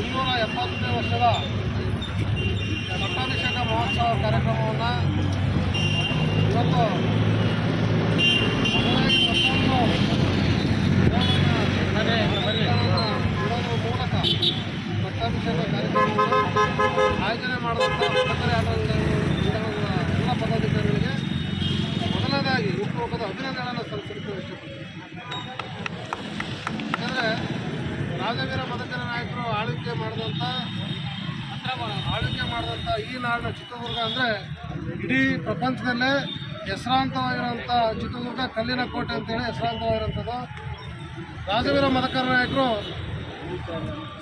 ಇನ್ನೂರ ಎಪ್ಪತ್ತನೇ ವರ್ಷದ ಪಟ್ಟಾಭಿಷೇಕ ಮಹೋತ್ಸವ ಕಾರ್ಯಕ್ರಮವನ್ನು ಇವತ್ತು ಇಡೋದ್ರ ಮೂಲಕ ಪಟ್ಟಾಭಿಷೇಕ ಕಾರ್ಯಕ್ರಮವನ್ನು ಆಯೋಜನೆ ಆಟ ಕ್ರೀಡಾಂಗಣದ ಎಲ್ಲ ಪದಾಧಿಕಾರಿಗಳಿಗೆ ಮೊದಲನೇದಾಗಿ ಉಪಯೋಗದ ಅಭಿನಂದನೆಯನ್ನು ಸಲ್ಲಿಸಲಿಕ್ಕೆ ಇಷ್ಟಪಡ್ತೀನಿ. ರಾಜವೀರ ಮದಕರ ನಾಯಕರು ಆಳ್ವಿಕೆ ಮಾಡಿದಂಥ ಆಳ್ವಿಕೆ ಮಾಡಿದಂಥ ಈ ನಾಡಿನ ಚಿತ್ರದುರ್ಗ ಅಂದರೆ ಇಡೀ ಪ್ರಪಂಚದಲ್ಲೇ ಹೆಸರಾಂತವಾಗಿರೋಂಥ ಚಿತ್ರದುರ್ಗ ಕಲ್ಲಿನ ಕೋಟೆ ಅಂತೇಳಿ ಹೆಸರಾಂತವಾಗಿರೋಂಥದ್ದು ರಾಜವೀರ ಮದಕರ ನಾಯಕರು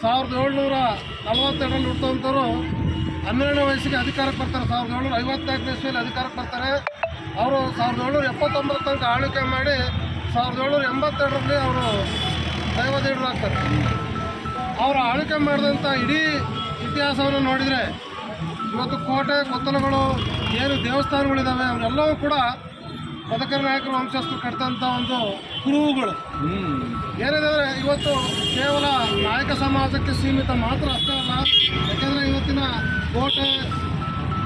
ಸಾವಿರದ ಏಳ್ನೂರ ನಲವತ್ತೆರಡರಲ್ಲಿ ಹುಟ್ಟುವಂಥವ್ರು ಹನ್ನೆರಡನೇ ವಯಸ್ಸಿಗೆ ಅಧಿಕಾರಕ್ಕೆ ಬರ್ತಾರೆ. ಸಾವಿರದ ಏಳ್ನೂರ ಐವತ್ನಾಲ್ಕನೇ ಇಸ್ವಿಯಲ್ಲಿ ಅಧಿಕಾರಕ್ಕೆ ಬರ್ತಾರೆ. ಅವರು ಸಾವಿರದ ಏಳ್ನೂರ ಎಪ್ಪತ್ತೊಂಬತ್ತು ತನಕ ಆಳ್ವಿಕೆ ಮಾಡಿ ಸಾವಿರದ ಏಳ್ನೂರ ಎಂಬತ್ತೆರಡರಲ್ಲಿ ಅವರು ದೈವದೇವರಾಗ್ತಾರೆ ಅವರು ಆಳ್ವಿಕೆ ಮಾಡಿದಂಥ ಇಡೀ ಇತಿಹಾಸವನ್ನು ನೋಡಿದರೆ ಇವತ್ತು ಕೋಟೆ ಕೊತ್ತಲಗಳು ಏನು ದೇವಸ್ಥಾನಗಳಿದ್ದಾವೆ ಅವರೆಲ್ಲವೂ ಕೂಡ ಪದಕರ ನಾಯಕರು ವಂಶಸ್ಥರು ಕಟ್ಟಿದಂಥ ಒಂದು ಕುರುಹುಗಳು. ಏನಿದೆ ಇವತ್ತು ಕೇವಲ ನಾಯಕ ಸಮಾಜಕ್ಕೆ ಸೀಮಿತ ಮಾತ್ರ ಅಷ್ಟೇ ಅಲ್ಲ ಯಾಕೆಂದರೆ ಇವತ್ತಿನ ಕೋಟೆ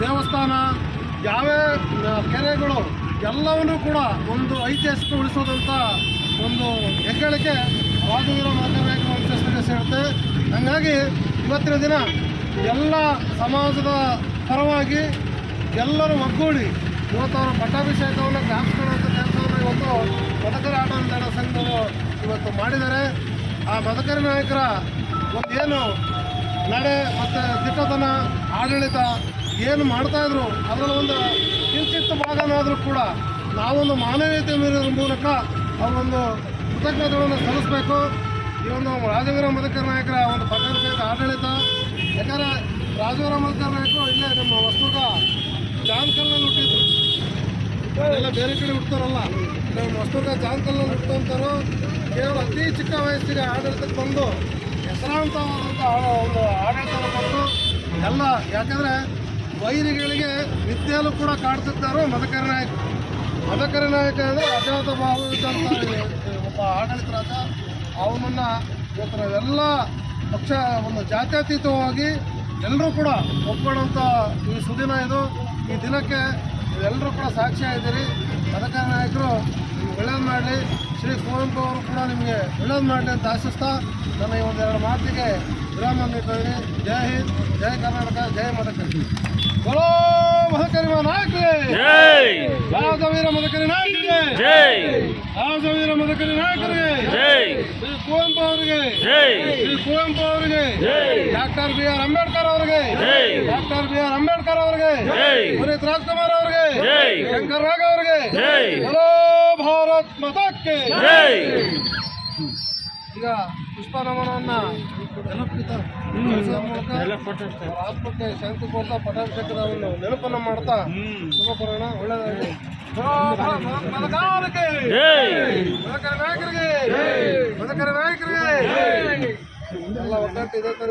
ದೇವಸ್ಥಾನ ಯಾವೇ ಕೆರೆಗಳು ಎಲ್ಲವನ್ನೂ ಕೂಡ ಒಂದು ಐತಿಹಾಸಿಕ ಉಳಿಸೋದಂಥ ಒಂದು ಹೆಗ್ಗಳಿಕೆ ರಾಜವೀರ ಅಂತ ವಂಶಸ್ಥರಿಗೆ ಸೇರುತ್ತೆ ಹಾಗಾಗಿ ಇವತ್ತಿನ ದಿನ ಎಲ್ಲ ಸಮಾಜದ ಪರವಾಗಿ ಎಲ್ಲರೂ ಒಗ್ಗೂಡಿ ಇವತ್ತು ಅವರ ಪಟ್ಟಾಭಿಷೇಕವನ್ನು ಜ್ಞಾಪಿಸ್ಕೊಳ್ಳುವಂಥ ಕೆಲಸವನ್ನು ಇವತ್ತು ಮದಕರಿ ಆಟ ಅಂತ ಸಂಘದವರು ಇವತ್ತು ಮಾಡಿದ್ದಾರೆ. ಆ ಮದಕರಿ ನಾಯಕರ ಒಂದೇನು ನಡೆ ಮತ್ತು ದಿಟ್ಟತನ, ಆಡಳಿತ ಏನು ಮಾಡ್ತಾಯಿದ್ರು ಅದರಲ್ಲಿ ಒಂದು ಕಿಂಚಿತ್ತು ಭಾಗನಾದರೂ ಕೂಡ ನಾವೊಂದು ಮಾನವೀಯತೆ ಮೀರಿದ ಮೂಲಕ ಅವರೊಂದು ಕೃತಜ್ಞತೆಗಳನ್ನು ಸಲ್ಲಿಸಬೇಕು. ಈ ಒಂದು ರಾಜವೀರ ಮಧುಕರ್ ನಾಯಕರ ಒಂದು ಪಟ್ಟಾಭಿಷೇಕ ಆಡಳಿತ. ಯಾಕಂದರೆ ರಾಜವೀರ ಮಧುಕರ್ ನಾಯಕರು ಇಲ್ಲೇ ನಮ್ಮ ವಸ್ತುಗ ಜಾನ್ಕಲ್ನಲ್ಲಿ ಹುಟ್ಟಿದ್ರು. ಎಲ್ಲ ಬೇರೆ ಕಡೆ ಹುಡ್ತಾರಲ್ಲ ನಮ್ಮ ವಸ್ತುಗ ಜಾನ್ಕಲ್ನಲ್ಲಿ ಹುಟ್ಟುವಂಥವ್ರು ಕೇವಲ ಅತಿ ಚಿಕ್ಕ ವಯಸ್ಸಿಗೆ ಆಡಳಿತಕ್ಕೆ ಬಂದು ಹೆಸರಾಂತವಾದಂಥ ಒಂದು ಆಡಳಿತವನ್ನು ಕೊಟ್ಟು ಎಲ್ಲ ಯಾಕಂದರೆ ವೈರಿಗಳಿಗೆ ನಿತ್ಯಲ್ಲೂ ಕೂಡ ಕಾಡ್ತಿದ್ದಾರೋ ಮಧುಕರ ನಾಯಕ. ಮಧುಕರ ನಾಯಕ ಅಂದರೆ ಅಜಾತ ಭಾವಿದಂಥ ಒಬ್ಬ ಆಡಳಿತ ರಾಜ ಅವನನ್ನು ಇವತ್ತು ನಾವೆಲ್ಲ ಪಕ್ಷ, ಒಂದು ಜಾತ್ಯತೀತವಾಗಿ ಎಲ್ಲರೂ ಕೂಡ ಒಪ್ಕೊಳ್ಳೋಂಥ ಈ ಸುದಿನ ಇದು. ಈ ದಿನಕ್ಕೆ ನೀವೆಲ್ಲರೂ ಕೂಡ ಸಾಕ್ಷಿ ಸಾಕ್ಷಿಯಾಗಿದ್ದೀರಿ. ಅದಕ್ಕೆ ನಾಯಕರು ಒಳ್ಳೇದು ಮಾಡಲಿ. ಶ್ರೀ ಕುವೆಂಪು ಅವರು ಕೂಡ ನಿಮಗೆ ಒಳ್ಳೇದು ಮಾಡಲಿ ಅಂತ ಆಶಿಸ್ತಾ ನನ್ನ ಈ ಒಂದೆರಡು ಮಾತಿಗೆ ವಿರಾಮ ನೀಡ್ತಾ ಇದ್ದೀನಿ ಜೈ ಹಿಂದ್, ಜೈ ಕರ್ನಾಟಕ, ಜೈ ಮದಕರಿ ಬಲೋ ಮದಕರಿ ನಾಯಕರೇ! ರಾಜವೀರ ಮದಕರಿ ನಾಯಕರಿಗೆ. ಜೈ. ರಾಜವೀರ ಮದಕರಿ ನಾಯಕರಿಗೆ. ಜೈ. ಶ್ರೀ ಕುವೆಂಪು ಅವರಿಗೆ. ಜೈ. ಶ್ರೀ ಕುವೆಂಪು ಅವರಿಗೆ. ಜೈ. ಡಾಕ್ಟರ್ ಬಿ ಆರ್ ಅಂಬೇಡ್ಕರ್ ಅವರಿಗೆ. ಜೈ. ಡಾಕ್ಟರ್ ಬಿ ಆರ್ ಅಂಬೇಡ್ಕರ್ ಅವರಿಗೆ. ಜೈ. ಪುನೀತ್ ರಾಜ್ಕುಮಾರ್ ಅವರಿಗೆ. ಜೈ. ಶಂಕರ್ ರಾಗ್ ಅವರಿಗೆ. ಜೈ. ಹಲೋ ಭಾರತ್ ಮತಕ್ಕೆ. ಜೈ. ಈಗ ಪುಷ್ಪ ನಮನವನ್ನ ಮೂಲಕ ಆತ್ಮಕ್ಕೆ ಶಾಂತಿ ಕೊಡ್ತಾ ಪಟ್ಟಾಭಿಷೇಕದ ಒಂದು ನೆನಪನ್ನ ಮಾಡ್ತಾ ಶುಭ ಕೊಡೋಣ ಒಳ್ಳೆಯದಾಗಿ ಮದಕಾರಕ್ಕೆ ಜೈ. ಮದಕರ ನಾಯಕರಿಗೆ. ಮದಕರ ನಾಯಕರಿಗೆ. ಎಲ್ಲ ಒಗ್ಗಟ್ಟು ಇದೇ ಥರ